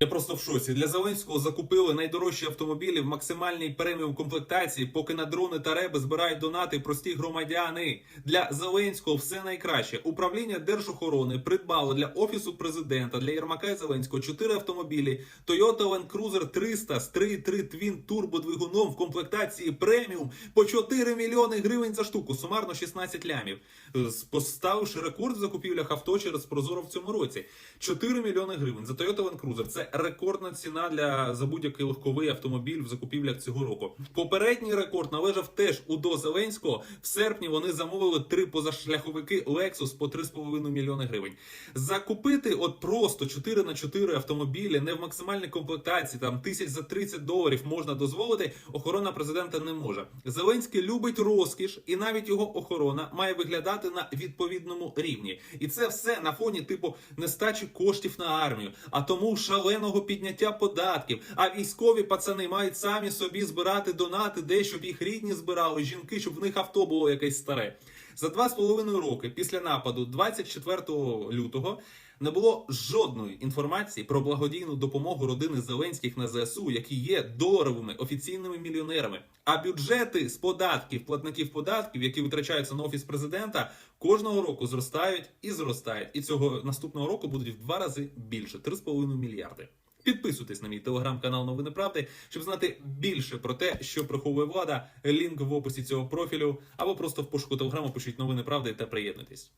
Я просто в шоці. Для Зеленського закупили найдорожчі автомобілі в максимальній преміум комплектації, поки на дрони та реби збирають донати прості громадяни. Для Зеленського все найкраще. Управління держохорони придбало для офісу президента для Єрмака і Зеленського чотири автомобілі Toyota Land Cruiser 300 з 3.3 Twin турбодвигуном в комплектації преміум по 4 мільйони гривень за штуку, сумарно 16 лямів. Поставивши рекорд в закупівлях авто через Прозоро в цьому році. 4 мільйони гривень за Toyota Land Cruiser. Це рекордна ціна для за будь-який легковий автомобіль в закупівлях цього року. Попередній рекорд належав теж у до Зеленського. В серпні вони замовили три позашляховики Lexus по 3,5 мільйони гривень. Закупити от просто 4 на 4 автомобілі не в максимальній комплектації, там тисяч за 30 доларів можна дозволити. Охорона президента не може. Зеленський любить розкіш, і навіть його охорона має виглядати на відповідному рівні. І це все на фоні типу нестачі коштів на армію, а тому шаленого підняття податків. А військові пацани мають самі собі збирати донати, де щоб їх рідні збирали, жінки, щоб в них авто було якесь старе. За два з половиною роки після нападу 24 лютого не було жодної інформації про благодійну допомогу родини Зеленських на ЗСУ, які є доларовими офіційними мільйонерами. А бюджети з податків, платників податків, які витрачаються на офіс президента, кожного року зростають і зростають. І цього наступного року будуть в два рази більше 3,5 мільярди. Підписуйтесь на мій телеграм-канал Новини Правди, щоб знати більше про те, що приховує влада. Лінк в описі цього профілю, або просто в пошуку телеграму пишіть новини правди та приєднуйтесь.